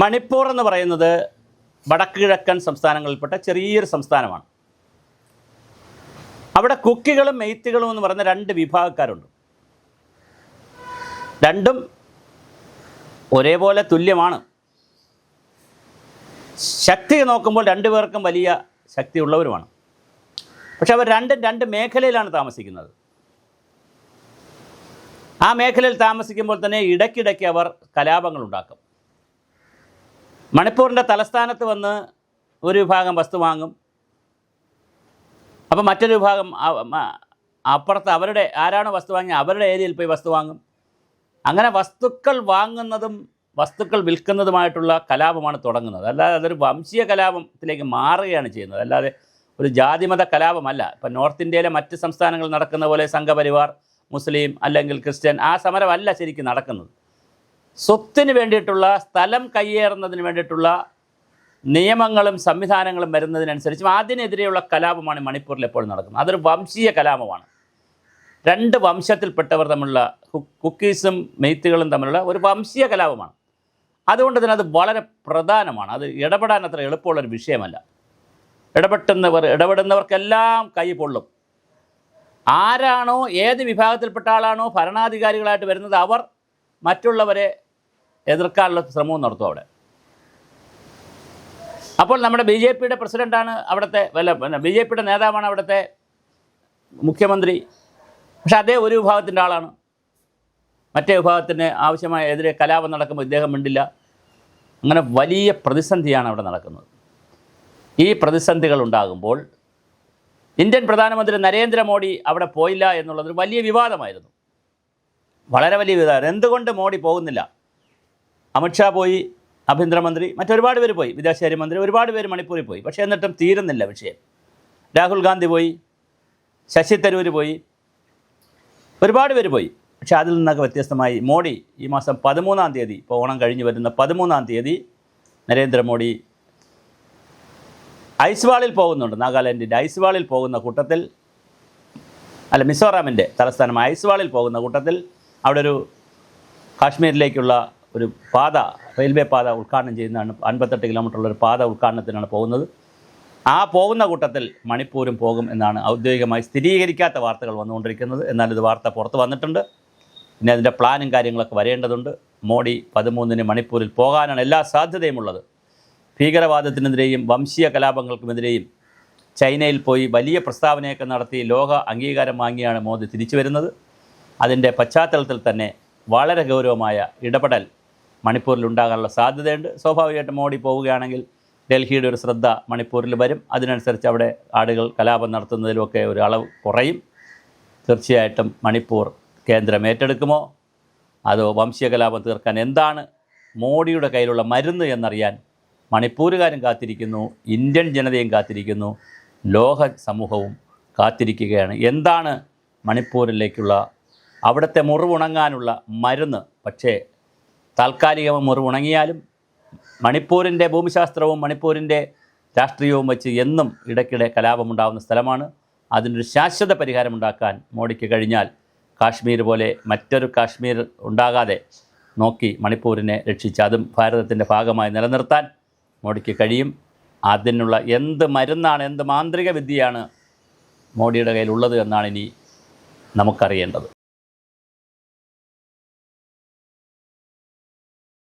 മണിപ്പൂർ എന്ന് പറയുന്നത് വടക്ക് കിഴക്കൻ സംസ്ഥാനങ്ങളിൽപ്പെട്ട ചെറിയൊരു സംസ്ഥാനമാണ്. അവിടെ കുക്കികളും മെയ്ത്തുകളും എന്ന് പറയുന്ന രണ്ട് വിഭാഗക്കാരുണ്ട്. രണ്ടും ഒരേപോലെ തുല്യമാണ്. ശക്തി നോക്കുമ്പോൾ രണ്ടുപേർക്കും വലിയ ശക്തി ഉള്ളവരുമാണ് പക്ഷെ അവർ രണ്ടും രണ്ട് മേഖലയിലാണ് താമസിക്കുന്നത്. ആ മേഖലയിൽ താമസിക്കുമ്പോൾ തന്നെ ഇടയ്ക്കിടയ്ക്ക് അവർ കലാപങ്ങൾ ഉണ്ടാക്കും മണിപ്പൂരിന്റെ തലസ്ഥാനത്ത് വന്ന് ഒരു വിഭാഗം വസ്തു വാങ്ങും. അപ്പം മറ്റൊരു വിഭാഗം അപ്പുറത്ത് അവരുടെ ആരാണ് വസ്തു വാങ്ങിയത് അവരുടെ ഏരിയയിൽ പോയി വസ്തു വാങ്ങും. അങ്ങനെ വസ്തുക്കൾ വാങ്ങുന്നതും വസ്തുക്കൾ വിൽക്കുന്നതുമായിട്ടുള്ള കലാപമാണ് തുടങ്ങുന്നത്. അല്ലാതെ അതൊരു വംശീയ കലാപത്തിലേക്ക് മാറുകയാണ് ചെയ്യുന്നത്. അല്ലാതെ ഒരു ജാതിമത കലാപമല്ല. ഇപ്പം നോർത്ത് ഇന്ത്യയിലെ മറ്റ് സംസ്ഥാനങ്ങളിൽ നടക്കുന്ന പോലെ സംഘപരിവാർ മുസ്ലിം അല്ലെങ്കിൽ ക്രിസ്ത്യൻ ആ സമരമല്ല ശരിക്കും നടക്കുന്നത്. സ്വത്തിന് വേണ്ടിയിട്ടുള്ള സ്ഥലം കയ്യേറുന്നതിന് വേണ്ടിയിട്ടുള്ള നിയമങ്ങളും സംവിധാനങ്ങളും വരുന്നതിനനുസരിച്ചും അതിനെതിരെയുള്ള കലാപമാണ് മണിപ്പൂരിൽ എപ്പോഴും നടക്കുന്നത്. അതൊരു വംശീയ കലാപമാണ്. രണ്ട് വംശത്തിൽപ്പെട്ടവർ തമ്മിലുള്ള കുക്കീസും മെയ്ത്തുകളും തമ്മിലുള്ള ഒരു വംശീയ കലാപമാണ്. അതുകൊണ്ട് തന്നെ അത് വളരെ പ്രധാനമാണ്. അത് ഇടപെടാൻ അത്ര എളുപ്പമുള്ളൊരു വിഷയമല്ല. ഇടപെട്ടുന്നവർ ഇടപെടുന്നവർക്കെല്ലാം കൈ പൊള്ളും. ആരാണോ ഏത് വിഭാഗത്തിൽപ്പെട്ട ആളാണോ ഭരണാധികാരികളായിട്ട് വരുന്നത് അവർ മറ്റുള്ളവരെ എതിർക്കാനുള്ള ശ്രമവും നടത്തും അവിടെ. അപ്പോൾ നമ്മുടെ ബി ജെ പിയുടെ പ്രസിഡന്റാണ് അവിടുത്തെ വല്ല ബി ജെ പിയുടെ നേതാവാണ് അവിടുത്തെ മുഖ്യമന്ത്രി. പക്ഷെ അതേ ഒരു വിഭാഗത്തിന്റെ ആളാണ്. മറ്റേ വിഭാഗത്തിന് ആവശ്യമായ എതിരെ കലാപം നടക്കുമ്പോൾ ഇദ്ദേഹം മിണ്ടില്ല. അങ്ങനെ വലിയ പ്രതിസന്ധിയാണ് അവിടെ നടക്കുന്നത്. ഈ പ്രതിസന്ധികൾ ഉണ്ടാകുമ്പോൾ ഇന്ത്യൻ പ്രധാനമന്ത്രി നരേന്ദ്രമോദി അവിടെ പോയില്ല എന്നുള്ളത് ഒരു വലിയ വിവാദമായിരുന്നു. വളരെ വലിയ വിവാദം എന്തുകൊണ്ട് മോഡി പോകുന്നില്ല? അമിത്ഷാ പോയി ആഭ്യന്തരമന്ത്രി മറ്റൊരുപാട് പേര് പോയി വിദേശകാര്യമന്ത്രി ഒരുപാട് പേര് മണിപ്പൂരിൽ പോയി. പക്ഷേ എന്നിട്ടും തീരുന്നില്ല വിഷയം. രാഹുൽ ഗാന്ധി പോയി ശശി തരൂർ പോയി ഒരുപാട് പേര് പോയി. പക്ഷേ അതിൽ നിന്നൊക്കെ വ്യത്യസ്തമായി മോഡി ഈ മാസം പതിമൂന്നാം തീയതി ഇപ്പോൾ ഓണം കഴിഞ്ഞ് വരുന്ന പതിമൂന്നാം തീയതി നരേന്ദ്രമോദി ഐസ്വാളിൽ പോകുന്നുണ്ട്. നാഗാലാൻഡിന്റെ ഐസ്വാളിൽ പോകുന്ന കൂട്ടത്തിൽ അല്ല മിസോറാമിന്റെ തലസ്ഥാനമായ ഐസ്വാളിൽ പോകുന്ന കൂട്ടത്തിൽ അവിടെ ഒരു കാശ്മീരിലേക്കുള്ള ഒരു പാത റെയിൽവേ പാത ഉദ്ഘാടനം ചെയ്യുന്നതാണ് അൻപത്തെട്ട് കിലോമീറ്ററുള്ള ഒരു പാത ഉദ്ഘാടനത്തിനാണ് പോകുന്നത്. ആ പോകുന്ന കൂട്ടത്തിൽ മണിപ്പൂരും പോകും എന്നാണ് ഔദ്യോഗികമായി സ്ഥിരീകരിക്കാത്ത വാർത്തകൾ വന്നുകൊണ്ടിരിക്കുന്നത്. എന്നാൽ ഇത് വാർത്ത പുറത്ത് വന്നിട്ടുണ്ട്. പിന്നെ അതിന്റെ പ്ലാനും കാര്യങ്ങളൊക്കെ വരേണ്ടതുണ്ട്. മോഡി പതിമൂന്നിന് മണിപ്പൂരിൽ പോകാനാണ് എല്ലാ സാധ്യതയുമുള്ളത്. ഭീകരവാദത്തിനെതിരെയും വംശീയ കലാപങ്ങൾക്കുമെതിരെയും ചൈനയിൽ പോയി വലിയ പ്രസ്താവനയൊക്കെ നടത്തി ലോക അംഗീകാരം വാങ്ങിയാണ് മോദി തിരിച്ചു വരുന്നത്. അതിന്റെ പശ്ചാത്തലത്തിൽ തന്നെ വളരെ ഗൗരവമായ ഇടപെടൽ മണിപ്പൂരിൽ ഉണ്ടാകാനുള്ള സാധ്യതയുണ്ട്. സ്വാഭാവികമായിട്ടും മോഡി പോവുകയാണെങ്കിൽ ഡൽഹിയുടെ ഒരു ശ്രദ്ധ മണിപ്പൂരിൽ വരും. അതിനനുസരിച്ച് അവിടെ ആടുകൾ കലാപം നടത്തുന്നതിലുമൊക്കെ ഒരു അളവ് കുറയും. തീർച്ചയായിട്ടും മണിപ്പൂർ കേന്ദ്രം ഏറ്റെടുക്കുമോ? അതോ വംശീയ കലാപം തീർക്കാൻ എന്താണ് മോഡിയുടെ കയ്യിലുള്ള മരുന്ന് എന്നറിയാൻ മണിപ്പൂരുകാരും കാത്തിരിക്കുന്നു ഇന്ത്യൻ ജനതയും കാത്തിരിക്കുന്നു ലോക സമൂഹവും കാത്തിരിക്കുകയാണ്. എന്താണ് മണിപ്പൂരിലേക്കുള്ള അവിടുത്തെ മുറിവുണങ്ങാനുള്ള മരുന്ന്? പക്ഷേ താൽക്കാലികമായി മുറിവുണങ്ങിയാലും മണിപ്പൂരിന്റെ ഭൂമിശാസ്ത്രവും മണിപ്പൂരിന്റെ രാഷ്ട്രീയവും വെച്ച് എന്നും ഇടയ്ക്കിടെ കലാപമുണ്ടാകുന്ന സ്ഥലമാണ്. അതിനൊരു ശാശ്വത പരിഹാരമുണ്ടാക്കാൻ മോഡിക്ക് കഴിഞ്ഞാൽ കാശ്മീർ പോലെ മറ്റൊരു കാശ്മീർ ഉണ്ടാകാതെ നോക്കി മണിപ്പൂരിനെ രക്ഷിച്ച് അതും ഭാരതത്തിന്റെ ഭാഗമായി നിലനിർത്താൻ മോഡിക്ക് കഴിയും. അതിനുള്ള എന്ത് മരുന്നാണ് എന്ത് മാന്ത്രിക വിദ്യയാണ് മോഡിയുടെ കയ്യിലുള്ളത് എന്നാണ് ഇനി നമുക്കറിയേണ്ടത്.